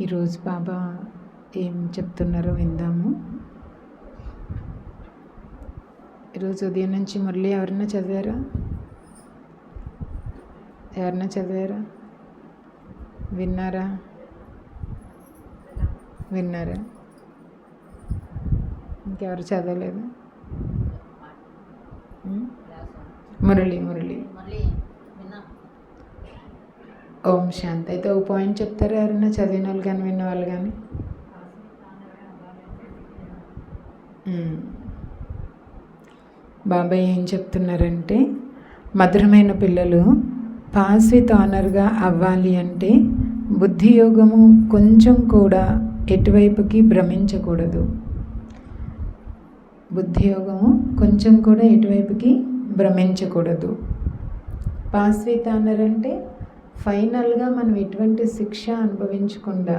ఈరోజు బాబా ఏం చెప్తున్నారో విందాము. ఈరోజు ఉదయం నుంచి మురళి ఎవరన్నా చదివారా? ఎవరన్నా చదివారా? విన్నారా? విన్నారా? ఇంకెవరు చదవలేదు? మురళి మురళి. ఓం శాంతి. అయితే ఒక పాయింట్ చెప్తారా ఎవరన్నా చదివిన వాళ్ళు కానీ విన్న వాళ్ళు కానీ? బాబాయ్ ఏం చెప్తున్నారంటే మధురమైన పిల్లలు పాస్ విత్ ఆనర్గా అవ్వాలి అంటే బుద్ధి యోగము కొంచెం కూడా ఎటువైపుకి భ్రమించకూడదు. బుద్ధి యోగము కొంచెం కూడా ఎటువైపుకి భ్రమించకూడదు. పాస్ విత్ ఆనర్ అంటే ఫైనల్గా మనం ఎటువంటి శిక్ష అనుభవించకుండా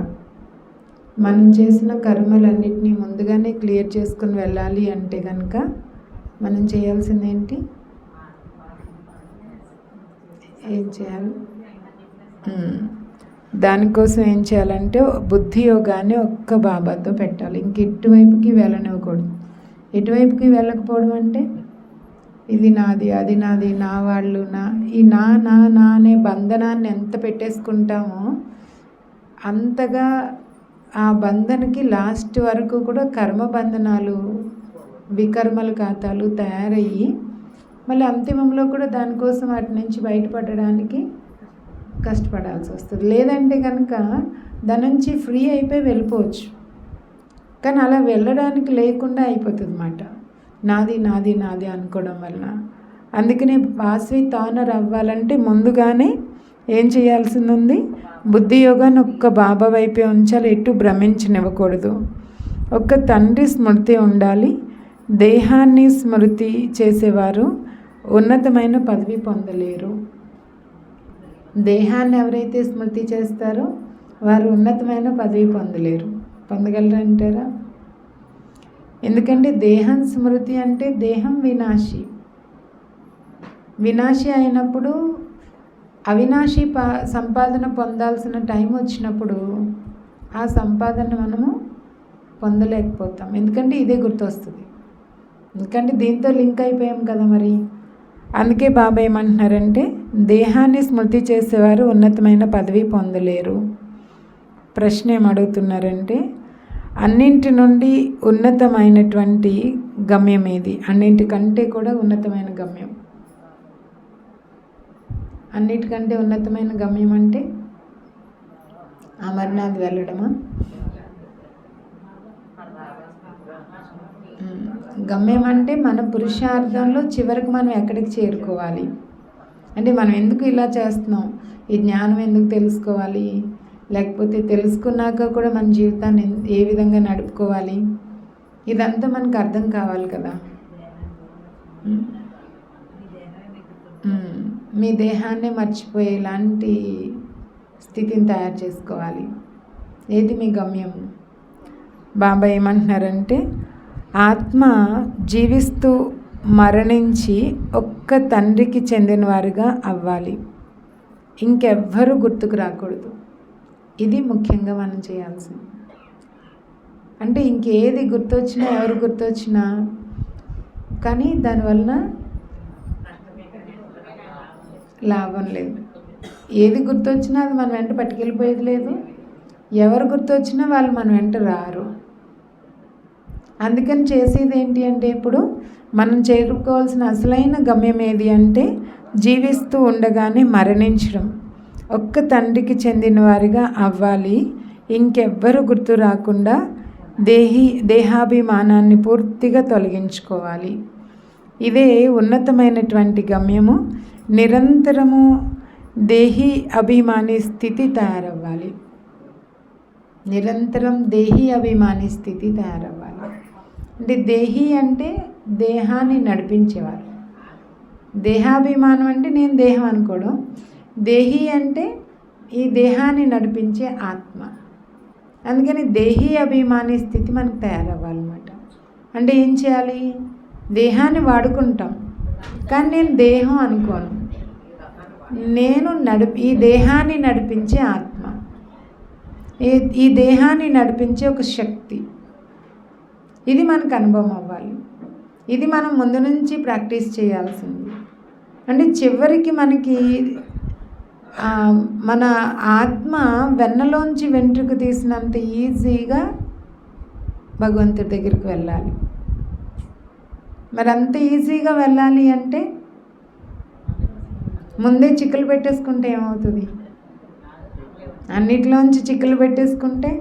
మనం చేసిన కర్మలన్నింటినీ ముందుగానే క్లియర్ చేసుకుని వెళ్ళాలి అంటే కనుక మనం చేయాల్సింది ఏంటి? ఏం చేయాలి? దానికోసం ఏం చేయాలంటే బుద్ధి యోగాన్ని ఒక్క బాబాతో పెట్టాలి. ఇంక ఎటువైపుకి వెళ్ళనివ్వకూడదు. ఎటువైపుకి వెళ్ళకపోవడం అంటే ఇది నాది అది నాది నా వాళ్ళు నా ఈ నా నా నా అనే బంధనాన్ని ఎంత పెట్టేసుకుంటామో అంతగా ఆ బంధనకి లాస్ట్ వరకు కూడా కర్మ బంధనాలు వికర్మల ఖాతాలు తయారయ్యి మళ్ళీ అంతిమంలో కూడా దానికోసం వాటి నుంచి బయటపడడానికి కష్టపడాల్సి వస్తుంది. లేదంటే కనుక దాని నుంచి ఫ్రీ అయిపోయి వెళ్ళిపోవచ్చు. కానీ అలా వెళ్ళడానికి లేకుండా అయిపోతుంది అన్నమాట నాది నాది నాది అనుకోవడం వలన. అందుకనే వాసవి తానర్ అవ్వాలంటే ముందుగానే ఏం చేయాల్సింది ఉంది బుద్ధి యోగాన్ని ఒక్క బాబా వైపే ఉంచాలి ఎటు భ్రమించనివ్వకూడదు. ఒక్క తండ్రి స్మృతి ఉండాలి దేహాన్ని స్మృతి చేసేవారు ఉన్నతమైన పదవి పొందలేరు. దేహాన్ని ఎవరైతే స్మృతి చేస్తారో వారు ఉన్నతమైన పదవి పొందలేరు. పొందగలరంటారా? Mm-hmm. ఎందుకంటే దేహం స్మృతి అంటే దేహం వినాశి. వినాశి అయినప్పుడు అవినాశి పా సంపాదన పొందాల్సిన టైం వచ్చినప్పుడు ఆ సంపాదన మనము పొందలేకపోతాం. ఎందుకంటే ఇదే గుర్తొస్తుంది. ఎందుకంటే దీంతో లింక్ అయిపోయాం కదా మరి. అందుకే బాబా ఏమంటున్నారంటే దేహాన్ని స్మృతి చేసేవారు ఉన్నతమైన పదవి పొందలేరు. ప్రశ్న ఏమడుగుతున్నారంటే అన్నింటి నుండి ఉన్నతమైనటువంటి గమ్యం ఏది? అన్నింటికంటే కూడా ఉన్నతమైన గమ్యం. అన్నిటికంటే ఉన్నతమైన గమ్యం అంటే? అమర్నాథ్ వెళ్ళడమా? గమ్యం అంటే మన పురుషార్థంలో చివరికి మనం ఎక్కడికి చేరుకోవాలి. అంటే మనం ఎందుకు ఇలా చేస్తున్నాం? ఈ జ్ఞానం ఎందుకు తెలుసుకోవాలి? లేకపోతే తెలుసుకున్నాక కూడా మన జీవితాన్ని ఏ విధంగా నడుపుకోవాలి? ఇదంతా మనకు అర్థం కావాలి కదా. మీ దేహాన్ని మర్చిపోయేలాంటి స్థితిని తయారు చేసుకోవాలి. ఏది మీ గమ్యం? బాబా ఏమంటున్నారంటే ఆత్మ జీవిస్తూ మరణించి ఒక్క తండ్రికి చెందినవారుగా అవ్వాలి. ఇంకెవ్వరూ గుర్తుకు రాకూడదు. ఇది ముఖ్యంగా మనం చేయాల్సింది. అంటే ఇంకేది గుర్తొచ్చినా ఎవరు గుర్తొచ్చినా కానీ దానివలన లాభం లేదు. ఏది గుర్తొచ్చినా అది మన వెంట పట్టుకెళ్ళిపోయేది లేదు. ఎవరు గుర్తొచ్చినా వాళ్ళు మన వెంట రారు. అందుకని చేసేది ఏంటి అంటే ఇప్పుడు మనం చేరుకోవాల్సిన అసలైన గమ్యం ఏది అంటే జీవిస్తూ ఉండగానే మరణించడం. ఒక్క తండ్రికి చెందిన వారిగా అవ్వాలి. ఇంకెవ్వరు గుర్తు రాకుండా దేహి దేహాభిమానాన్ని పూర్తిగా తొలగించుకోవాలి. ఇదే ఉన్నతమైనటువంటి గమ్యము. నిరంతరము దేహి అభిమాని స్థితి తయారవ్వాలి. నిరంతరం దేహి అభిమాని స్థితి తయారవ్వాలి. అంటే దేహి అంటే దేహాన్ని నడిపించేవారు. దేహాభిమానం అంటే నేను దేహం అనుకోవడం. దేహి అంటే ఈ దేహాన్ని నడిపించే ఆత్మ. అందుకని దేహి అభిమాని స్థితి మనకు తయారవ్వాలన్నమాట. అంటే ఏం చేయాలి? దేహాన్ని వాడుకుంటాం. కానీ నేను దేహం అనుకోను. నేను నడిపి ఈ దేహాన్ని నడిపించే ఆత్మ. ఈ ఈ దేహాన్ని నడిపించే ఒక శక్తి. ఇది మనకు అనుభవం అవ్వాలి. ఇది మనం ముందు నుంచి ప్రాక్టీస్ చేయాల్సింది. అంటే చివరికి మనకి మన ఆత్మ వెన్నలోంచి వెంట్రుకు తీసినంత ఈజీగా భగవంతుడి దగ్గరికి వెళ్ళాలి. మరి అంత ఈజీగా వెళ్ళాలి అంటే ముందే చిక్కులు పెట్టేసుకుంటే ఏమవుతుంది? అన్నిట్లోంచి చిక్కులు పెట్టేసుకుంటే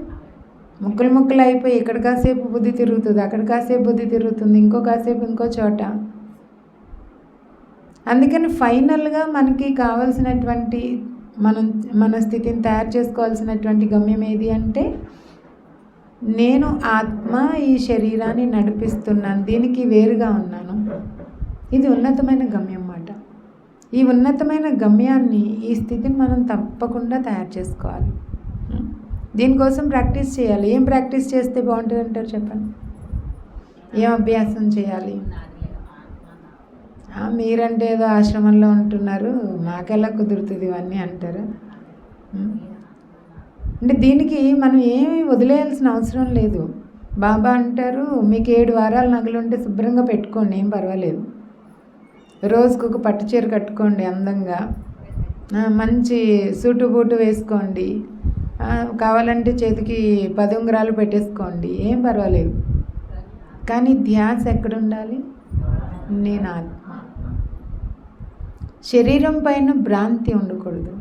ముక్కలు ముక్కలు అయిపోయి ఇక్కడ కాసేపు బుద్ధి తిరుగుతుంది అక్కడ కాసేపు బుద్ధి తిరుగుతుంది ఇంకో కాసేపు ఇంకో చోట. అందుకని ఫైనల్గా మనకి కావాల్సినటువంటి మనం మన స్థితిని తయారు చేసుకోవాల్సినటువంటి గమ్యం ఏది అంటే నేను ఆత్మ ఈ శరీరాన్ని నడిపిస్తున్నాను దీనికి వేరుగా ఉన్నాను. ఇది ఉన్నతమైన గమ్యం మాట ఈ ఉన్నతమైన గమ్యాన్ని ఈ స్థితిని మనం తప్పకుండా తయారు చేసుకోవాలి. దీనికోసం ప్రాక్టీస్ చేయాలి. ఏం ప్రాక్టీస్ చేస్తే బాగుంటుంది అంటారు చెప్పండి? ఏం అభ్యాసం చేయాలి? మీరంటే ఏదో ఆశ్రమంలో ఉంటున్నారు మాకెలా కుదురుతుంది ఇవన్నీ అంటారు. అంటే దీనికి మనం ఏమి వదిలేయాల్సిన అవసరం లేదు. బాబా అంటారు మీకు ఏడు వారాలు నగలు ఉంటే శుభ్రంగా పెట్టుకోండి ఏం పర్వాలేదు. రోజుకు ఒక పట్టు చీర కట్టుకోండి అందంగా. మంచి సూటు బూటు వేసుకోండి. కావాలంటే చేతికి పది ఉంగరాలు పెట్టేసుకోండి ఏం పర్వాలేదు. కానీ ధ్యాస ఎక్కడ ఉండాలి నేను ఆత్మ శరీరం పైన భ్రాంతి ఉండకూడదు.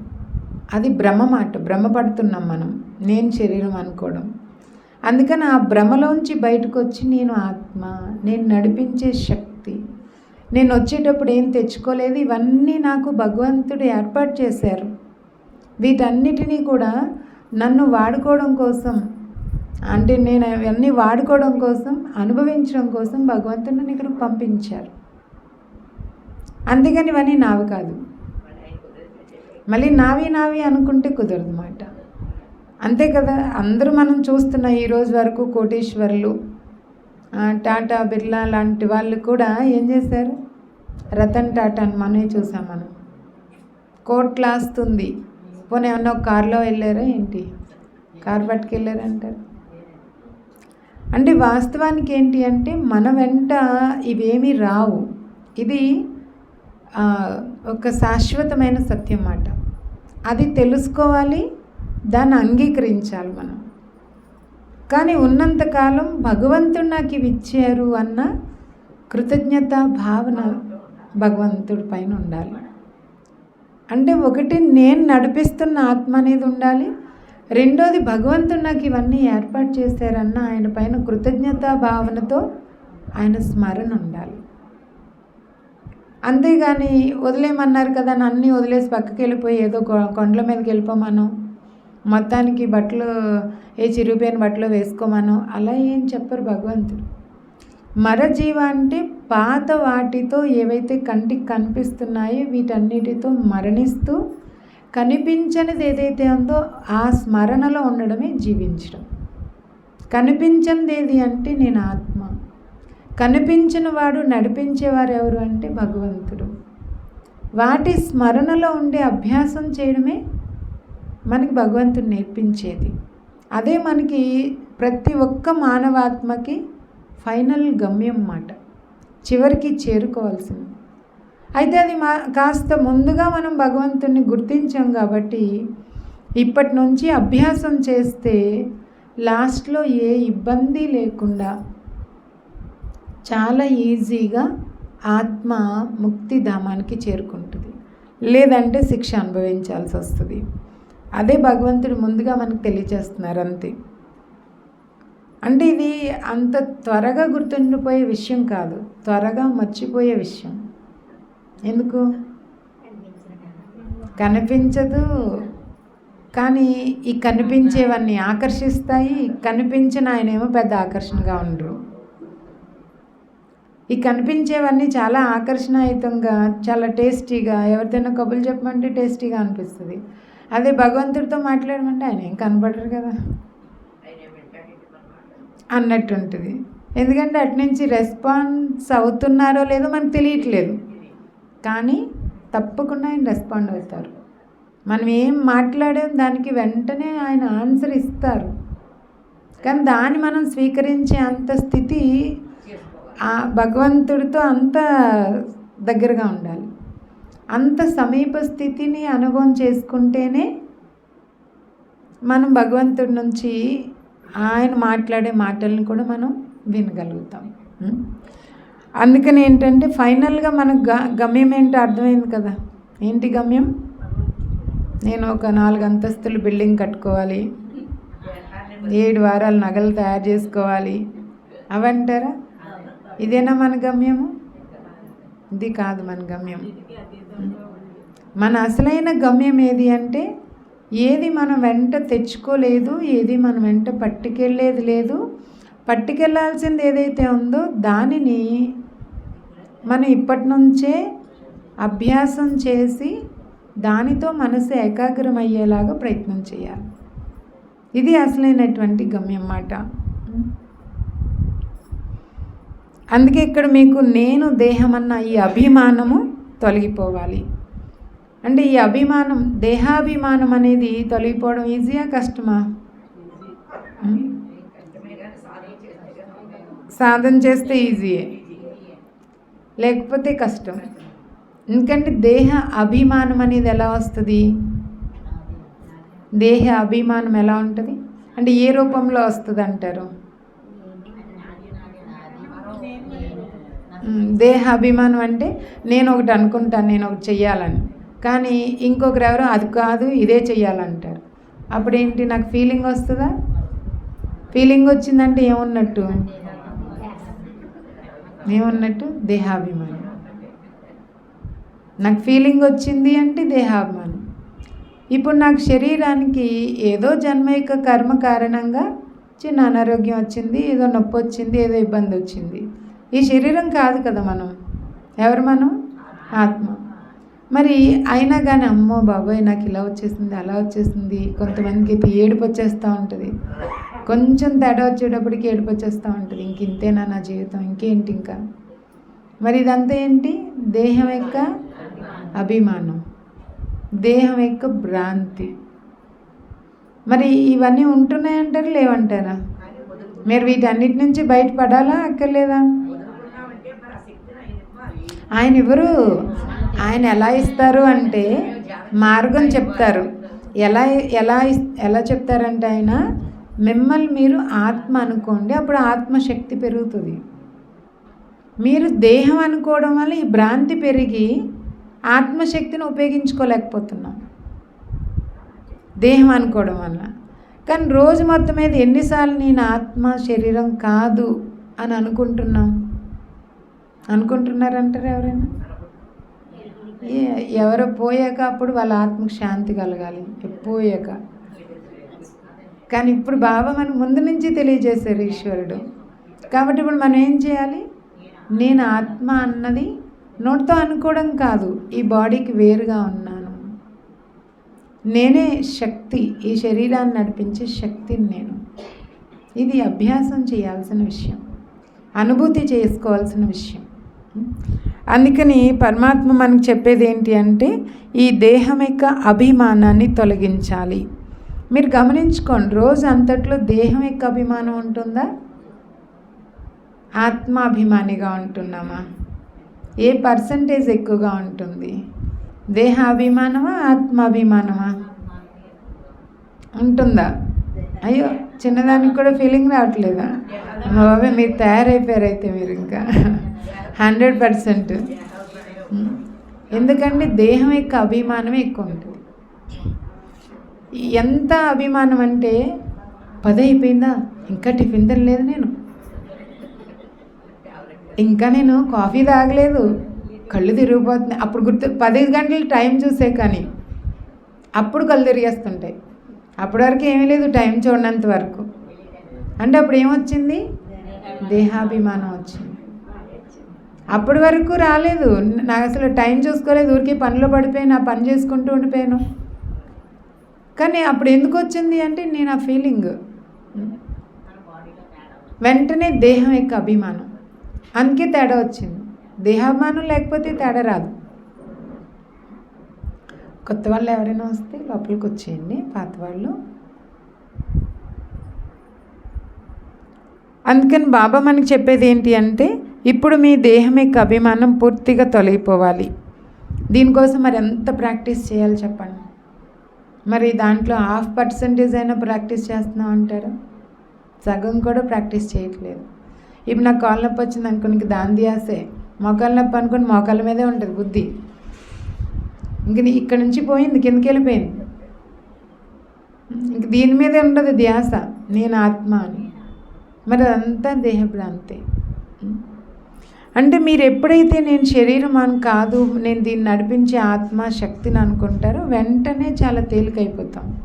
అది భ్రమ మాట. భ్రమపడుతున్నాం మనం. నేను శరీరం అనుకోవడం. అందుకని ఆ భ్రమలోంచి బయటకు వచ్చి నేను ఆత్మ నేను నడిపించే శక్తి నేను వచ్చేటప్పుడు ఏం తెచ్చుకోలేదు. ఇవన్నీ నాకు భగవంతుడు ఏర్పాటు చేశారు. వీటన్నిటినీ కూడా నన్ను వాడుకోవడం కోసం అంటే నేను అవన్నీ వాడుకోవడం కోసం అనుభవించడం కోసం భగవంతుడు నన్ను ఇక్కడ పంపించారు. అందుకని ఇవన్నీ నావి కాదు. మళ్ళీ నావి నావి అనుకుంటే కుదరదు మాట. అంతే కదా అందరూ మనం చూస్తున్న ఈ రోజు వరకు కోటేశ్వర్లు టాటా బిర్లా లాంటి వాళ్ళు కూడా ఏం చేశారు? రతన్ టాటా అని మనమే చూసాం మనం. కోట్లాస్తుంది. పోనీ ఏమన్నా ఒక కార్లో వెళ్ళారా ఏంటి? కార్ పట్టుకెళ్ళారంటారు అంటే వాస్తవానికి ఏంటి అంటే మన వెంట ఇవేమీ రావు. ఇది ఒక శాశ్వతమైన సత్యం మాట. అది తెలుసుకోవాలి దాన్ని అంగీకరించాలి మనం. కానీ ఉన్నంతకాలం భగవంతుడు నాకు ఇవి ఇచ్చారు అన్న కృతజ్ఞత భావన భగవంతుడి పైన ఉండాలి. అంటే ఒకటి నేను నడిపిస్తున్న ఆత్మ అనేది ఉండాలి. రెండోది భగవంతుడు నాకు ఇవన్నీ ఏర్పాటు చేశారన్న ఆయన పైన కృతజ్ఞతా భావనతో ఆయన స్మరణ ఉండాలి. అంతేగాని వదిలేయమన్నారు కదా అని అన్నీ వదిలేసి పక్కకి వెళ్ళిపోయి ఏదో కొండల మీదకి వెళ్ళిపోమను. మొత్తానికి బట్టలు ఏ చిరిగిపోయిన బట్టలు వేసుకోమను. అలా ఏం చెప్పరు భగవంతుడు. మరజీవ అంటే పాత వాటితో ఏవైతే కంటికి కనిపిస్తున్నాయో వీటన్నిటితో మరణిస్తూ కనిపించనిది ఏదైతే ఉందో ఆ స్మరణలో ఉండడమే జీవించడం. కనిపించనిది ఏది అంటే నేను ఆత్మ. కనిపించిన వాడు నడిపించేవారు ఎవరు అంటే భగవంతుడు. వాటి స్మరణలో ఉండే అభ్యాసం చేయడమే మనకి భగవంతుడు నేర్పించేది. అదే మనకి ప్రతి ఒక్క మానవాత్మకి ఫైనల్ గమ్యం మాట. చివరికి చేరుకోవాల్సింది. అయితే అది మా కాస్త ముందుగా మనం భగవంతుడిని గుర్తించాం కాబట్టి ఇప్పటి నుంచి అభ్యాసం చేస్తే లాస్ట్లో ఏ ఇబ్బంది లేకుండా చాలా ఈజీగా ఆత్మ ముక్తిధామానికి చేరుకుంటుంది. లేదంటే శిక్ష అనుభవించాల్సి వస్తుంది. అదే భగవంతుడు ముందుగా మనకు తెలియచేస్తున్నారు అంతే. అంటే ఇది అంత త్వరగా గుర్తుండిపోయే విషయం కాదు. త్వరగా మర్చిపోయే విషయం. ఎందుకు? కనిపించదు. కానీ ఈ కనిపించేవన్నీ ఆకర్షిస్తాయి. కనిపించిన ఆయన ఏమో పెద్ద ఆకర్షణగా ఉండరు. ఈ కనిపించేవన్నీ చాలా ఆకర్షణాయుతంగా చాలా టేస్టీగా ఎవరిదైనా కబుర్లు చెప్పమంటే టేస్టీగా అనిపిస్తుంది. అదే భగవంతుడితో మాట్లాడమంటే ఆయన ఏం కనపడరు కదా? అన్నట్టు ఉంటుంది ఎందుకంటే అటు నుంచి రెస్పాన్స్ అవుతున్నారో లేదో మనకు తెలియట్లేదు. కానీ తప్పకుండా ఆయన రెస్పాండ్ అవుతారు. మనం ఏం మాట్లాడాం దానికి వెంటనే ఆయన ఆన్సర్ ఇస్తారు. కానీ దాన్ని మనం స్వీకరించే అంత స్థితి ఆ భగవంతుడితో అంత దగ్గరగా ఉండాలి. అంత సమీప స్థితిని అనుభవం చేసుకుంటేనే మనం భగవంతుడి నుంచి ఆయన మాట్లాడే మాటలను కూడా మనం వినగలుగుతాం. అందుకని ఏంటంటే ఫైనల్గా మనకు గ గమ్యం ఏంటో అర్థమైంది కదా? ఏంటి గమ్యం? నేను ఒక నాలుగు అంతస్తులు బిల్డింగ్ కట్టుకోవాలి. ఏడు వారాలు నగలు తయారు చేసుకోవాలి. అవంటారా? ఇదేనా మన గమ్యము? ఇది కాదు మన గమ్యం. మన అసలైన గమ్యం ఏది అంటే ఏది మనం వెంట తెచ్చుకోలేదు ఏది మనం వెంట పట్టుకెళ్ళేది లేదు. పట్టుకెళ్ళాల్సింది ఏదైతే ఉందో దానిని మనం ఇప్పటి నుంచే అభ్యాసం చేసి దానితో మనసు ఏకాగ్రం అయ్యేలాగా ప్రయత్నం చేయాలి. ఇది అసలైనటువంటి గమ్యం మాట. అందుకే ఇక్కడ మీకు నేను దేహం అన్న ఈ అభిమానము తొలగిపోవాలి. అంటే ఈ అభిమానం దేహాభిమానం అనేది తొలగిపోవడం ఈజీయా కష్టమా? సాధన చేస్తే ఈజీయే లేకపోతే కష్టం. ఎందుకంటే దేహ అభిమానం అనేది ఎలా వస్తుంది? దేహ అభిమానం ఎలా ఉంటుంది? అంటే ఏ రూపంలో వస్తుంది అంటారు దేహాభిమానం అంటే నేను ఒకటి అనుకుంటాను నేను ఒకటి చెయ్యాలని. కానీ ఇంకొకరు ఎవరో అది కాదు ఇదే చెయ్యాలంటారు. అప్పుడు ఏంటి నాకు ఫీలింగ్ వస్తుందా? ఫీలింగ్ వచ్చిందంటే ఏమున్నట్టు? ఏమున్నట్టు? దేహాభిమానం. నాకు ఫీలింగ్ వచ్చింది అంటే దేహాభిమానం. ఇప్పుడు నాకు శరీరానికి ఏదో జన్మ యొక్క కర్మ కారణంగా చిన్న అనారోగ్యం వచ్చింది ఏదో నొప్పి వచ్చింది ఏదో ఇబ్బంది వచ్చింది. ఈ శరీరం కాదు కదా మనం? ఎవరు మనం? ఆత్మ. మరి అయినా కానీ అమ్మో బాబోయ్ నాకు ఇలా వచ్చేసింది అలా వచ్చేసింది కొంతమందికి అయితే ఏడుపు వచ్చేస్తూ ఉంటుంది. కొంచెం తేడా వచ్చేటప్పటికి ఏడుపు వచ్చేస్తూ ఉంటుంది. ఇంక ఇంతేనా నా జీవితం? ఇంకేంటి ఇంకా? మరి ఇదంతా ఏంటి? దేహం యొక్క అభిమానం. దేహం యొక్క భ్రాంతి. మరి ఇవన్నీ ఉంటున్నాయంటారు లేవంటారా? మీరు వీటన్నిటి నుంచి బయటపడాలా అక్కర్లేదా? ఆయన ఇవ్వరు ఆయన ఎలా ఇస్తారు అంటే మార్గం చెప్తారు. ఎలా ఎలా ఎలా చెప్తారంటే ఆయన మిమ్మల్ని మీరు ఆత్మ అనుకోండి అప్పుడు ఆత్మశక్తి పెరుగుతుంది. మీరు దేహం అనుకోవడం వల్ల ఈ భ్రాంతి పెరిగి ఆత్మశక్తిని ఉపయోగించుకోలేకపోతున్నాం. దేహం అనుకోవడం వల్ల. కానీ రోజు మొత్తం మీద ఎన్నిసార్లు నేను ఆత్మ శరీరం కాదు అని అనుకుంటున్నాం. అనుకుంటున్నారంటారు ఎవరైనా? ఎవరు ఎవరో పోయాక అప్పుడు వాళ్ళ ఆత్మకు శాంతి కలగాలి. పోయాక. కానీ ఇప్పుడు బాబా మనకు ముందు నుంచి తెలియజేశారు ఈశ్వరుడు. కాబట్టి ఇప్పుడు మనం ఏం చేయాలి? నేను ఆత్మ అన్నది నోటితో అనుకోవడం కాదు ఈ బాడీకి వేరుగా ఉన్నాను. నేనే శక్తి ఈ శరీరాన్ని నడిపించే శక్తిని నేను. ఇది అభ్యాసం చేయాల్సిన విషయం. అనుభూతి చేసుకోవాల్సిన విషయం. అందుకని పరమాత్మ మనకు చెప్పేది ఏంటి అంటే ఈ దేహం యొక్క అభిమానాన్ని తొలగించాలి. మీరు గమనించుకోండి రోజు అంతట్లో దేహం యొక్క అభిమానం ఉంటుందా? ఆత్మాభిమానిగా ఉంటున్నామా? ఏ పర్సంటేజ్ ఎక్కువగా ఉంటుంది? దేహాభిమానమా ఆత్మాభిమానమా? ఉంటుందా? అయ్యో చిన్నదానికి కూడా ఫీలింగ్ రావట్లేదా? అమ్మ బాబాయ్ మీరు తయారైపోయారు అయితే మీరు ఇంకా. Hundred percent. ఎందుకంటే దేహం యొక్క అభిమానమే ఎక్కువ ఉంటుంది. ఎంత అభిమానం అంటే పది అయిపోయిందా? ఇంకా టిఫిన్ తినలేదు నేను. ఇంకా నేను కాఫీ తాగలేదు. కళ్ళు తిరిగిపోతుంది అప్పుడు గుర్తు పదిహేను గంటలు టైం చూసే కానీ అప్పుడు కళ్ళు తిరిగేస్తుంటాయి. అప్పటి వరకు ఏమీ లేదు టైం చూడనంత వరకు. అంటే అప్పుడు ఏమొచ్చింది? దేహాభిమానం వచ్చింది. అప్పటి వరకు రాలేదు. నాకు అసలు టైం చూసుకోలేదు. ఊరికే పనిలో పడిపోయి నా పని చేసుకుంటూ ఉండిపోయాను. కానీ అప్పుడు ఎందుకు వచ్చింది అంటే నేను ఆ ఫీలింగ్ వెంటనే దేహం యొక్క అభిమానం. అందుకే తేడా వచ్చింది. దేహాభిమానం లేకపోతే తేడా రాదు. కొత్త వాళ్ళు ఎవరైనా వస్తే లోపలికి వచ్చేయండి. పాత వాళ్ళు అందుకని బాబా మనకి చెప్పేది ఏంటి అంటే ఇప్పుడు మీ దేహం యొక్క అభిమానం పూర్తిగా తొలగిపోవాలి. దీనికోసం మరి ఎంత ప్రాక్టీస్ చేయాలి చెప్పండి? మరి దాంట్లో హాఫ్ పర్సంటేజ్ అయినా ప్రాక్టీస్ చేస్తున్నాం అంటారు? సగం కూడా ప్రాక్టీస్ చేయట్లేదు. ఇప్పుడు నాకు కాళ్ళ నొప్పి వచ్చింది అనుకోనికి దాని దియాసే మోకాళ్ళ నొప్పి అనుకుని మోకాళ్ళ మీదే ఉంటుంది బుద్ధి. ఇంక ఇక్కడ నుంచి పోయింది కిందకి వెళ్ళిపోయింది. ఇంక దీని మీదే ఉండదు ధ్యాస. నేను ఆత్మ అని. మరి అదంతా దేహభ్రాంతే. అంటే మీరు ఎప్పుడైతే నేను శరీరం అని కాదు నేను దీన్ని నడిపించే ఆత్మ శక్తిని అనుకుంటారో వెంటనే చాలా తేలికైపోతాం.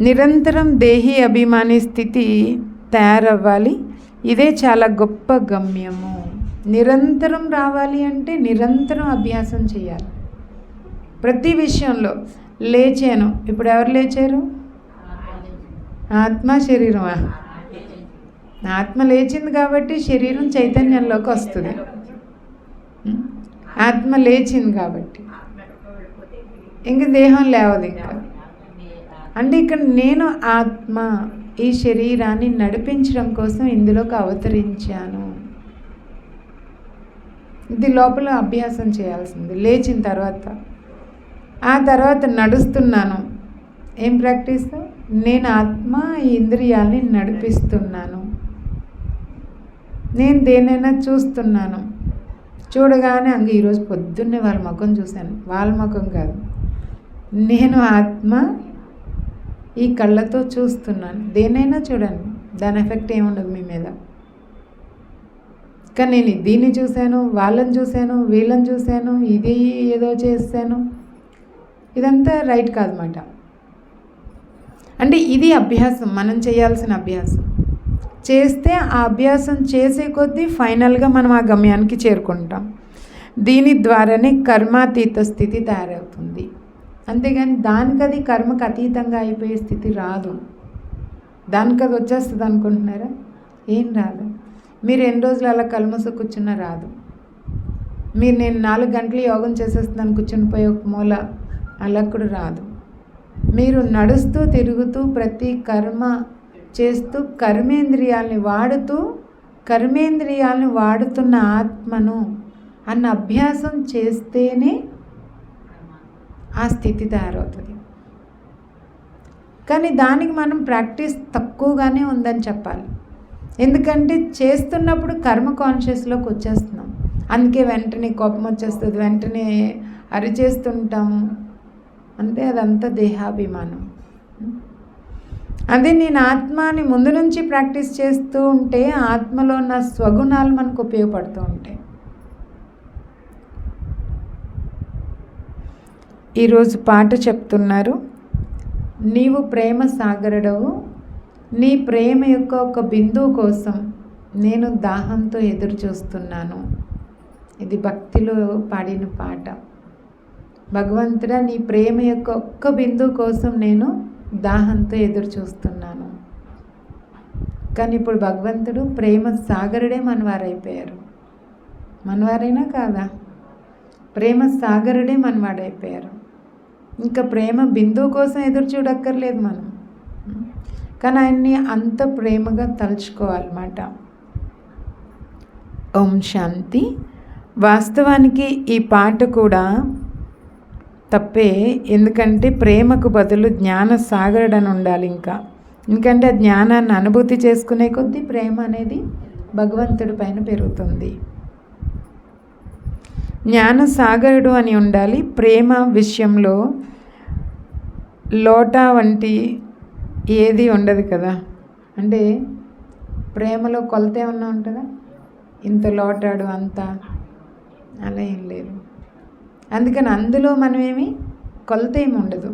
నిరంతరం దేహి అభిమాని స్థితి తయారవ్వాలి. ఇదే చాలా గొప్ప గమ్యము. నిరంతరం రావాలి అంటే నిరంతరం అభ్యాసం చేయాలి. ప్రతి విషయంలో లేచాను. ఇప్పుడు ఎవరు లేచారు? ఆత్మ శరీరమా? ఆత్మ లేచింది కాబట్టి శరీరం చైతన్యంలోకి వస్తుంది. ఆత్మ లేచింది కాబట్టి. ఇంక దేహం లేవదు ఇంకా. అంటే ఇక్కడ నేను ఆత్మ ఈ శరీరాన్ని నడిపించడం కోసం ఇందులోకి అవతరించాను. ఇది లోపల అభ్యాసం చేయాల్సింది. లేచిన తర్వాత ఆ తర్వాత నడుస్తున్నాను. ఏం ప్రాక్టీస్? నేను ఆత్మ ఈ ఇంద్రియాల్ని నడిపిస్తున్నాను. నేను దేనైనా చూస్తున్నాను. చూడగానే అంగ ఈరోజు పొద్దున్నే వాళ్ళ ముఖం చూశాను. వాళ్ళ ముఖం కాదు. నేను ఆత్మ ఈ కళ్ళతో చూస్తున్నాను. దేనైనా చూడండి. దాని ఎఫెక్ట్ ఏముండదు మీ మీద. కానీ నేను దీన్ని చూశాను వాళ్ళని చూశాను వీళ్ళని చూశాను ఇది ఏదో చేశాను. ఇదంతా రైట్ కాదన్నమాట. అంటే ఇది అభ్యాసం మనం చేయాల్సిన అభ్యాసం. చేస్తే ఆ అభ్యాసం చేసే కొద్దీ ఫైనల్గా మనం ఆ గమ్యానికి చేరుకుంటాం. దీని ద్వారానే కర్మాతీత స్థితి తయారవుతుంది. అంతేగాని అది కర్మకు అతీతంగా అయిపోయే స్థితి రాదు. దానికి అది వచ్చేస్తుంది అనుకుంటున్నారా? ఏం రాదు. మీరు ఎన్ని రోజులు అలా కల్మస కూర్చున్నా రాదు. మీరు నేను నాలుగు గంటలు యోగం చేసేస్తున్నాను కూర్చుని పోయి ఒక మూల అలా కూడా రాదు. మీరు నడుస్తూ తిరుగుతూ ప్రతి కర్మ చేస్తూ కర్మేంద్రియాల్ని వాడుతూ కర్మేంద్రియాలను వాడుతున్న ఆత్మను అన్న అభ్యాసం చేస్తేనే ఆ స్థితి తయారవుతుంది. కానీ దానికి మనం ప్రాక్టీస్ తక్కువగానే ఉందని చెప్పాలి. ఎందుకంటే చేస్తున్నప్పుడు కర్మ కాన్షియస్లోకి వచ్చేస్తున్నాం. అందుకే వెంటనే కోపం వచ్చేస్తుంది వెంటనే అరిచేస్తుంటాము అంటే అదంతా దేహాభిమానం. అదే నేను ఆత్మని ముందు నుంచి ప్రాక్టీస్ చేస్తూ ఉంటే ఆత్మలో ఉన్న స్వగుణాలు మనకు ఉపయోగపడుతూ ఉంటాయి. ఈరోజు పాట చెప్తున్నారు నీవు ప్రేమ సాగరడవు నీ ప్రేమ యొక్క ఒక బిందువు కోసం నేను దాహంతో ఎదురు చూస్తున్నాను ఇది భక్తిలో పాడిన పాట. భగవంతుడా నీ ప్రేమ యొక్క ఒక్క బిందువు కోసం నేను దాహంతో ఎదురు చూస్తున్నాను కానీ ఇప్పుడు భగవంతుడు ప్రేమ సాగరుడే మనవారైపోయారు. మనవారైనా కాదా? ప్రేమ సాగరుడే మనవాడైపోయారు. ఇంకా ప్రేమ బిందువు కోసం ఎదురు చూడక్కర్లేదు మనం. కానీ ఆయన్ని అంత ప్రేమగా తలుచుకోవాలన్నమాట. ఓం శాంతి. వాస్తవానికి ఈ పాట కూడా తప్పే. ఎందుకంటే ప్రేమకు బదులు జ్ఞాన సాగరడని ఉండాలి ఇంకా. ఎందుకంటే ఆ జ్ఞానాన్ని అనుభూతి చేసుకునే కొద్దీ ప్రేమ అనేది భగవంతుడి పైన పెరుగుతుంది. జ్ఞాన సాగరుడు అని ఉండాలి. ప్రేమ విషయంలో లోటా వంటి ఏది ఉండదు కదా. అంటే ప్రేమలో కొలత ఏమన్నా ఉంటుందా? ఇంత లోటాడు అంత అలా ఏం లేదు. అందుకని అందులో మనమేమి కొలత ఏమి ఉండదు.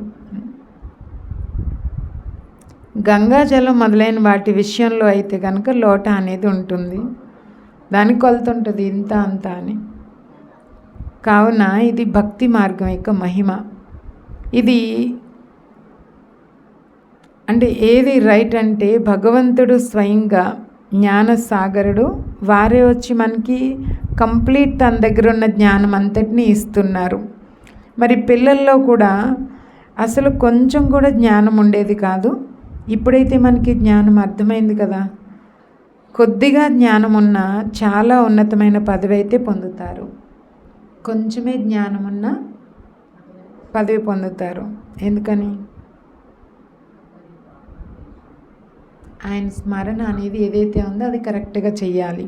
గంగాజలం మొదలైన వాటి విషయంలో అయితే కనుక లోట అనేది ఉంటుంది. దానికి కొలత ఉంటుంది ఇంత అంత అని. కావున ఇది భక్తి మార్గం యొక్క మహిమ. ఇది అంటే ఏది రైట్ అంటే భగవంతుడు స్వయంగా జ్ఞానసాగరుడు. వారే వచ్చి మనకి కంప్లీట్ తన దగ్గర ఉన్న జ్ఞానం అంతటినీ ఇస్తున్నారు. మరి పిల్లల్లో కూడా అసలు కొంచెం కూడా జ్ఞానం ఉండేది కాదు. ఇప్పుడైతే మనకి జ్ఞానం అర్థమైంది కదా. కొద్దిగా జ్ఞానం ఉన్న చాలా ఉన్నతమైన పదవి అయితే పొందుతారు. కొంచెమే జ్ఞానం ఉన్న పదవి పొందుతారు. ఎందుకని? ఆయన స్మరణ అనేది ఏదైతే ఉందో అది కరెక్ట్గా చెయ్యాలి.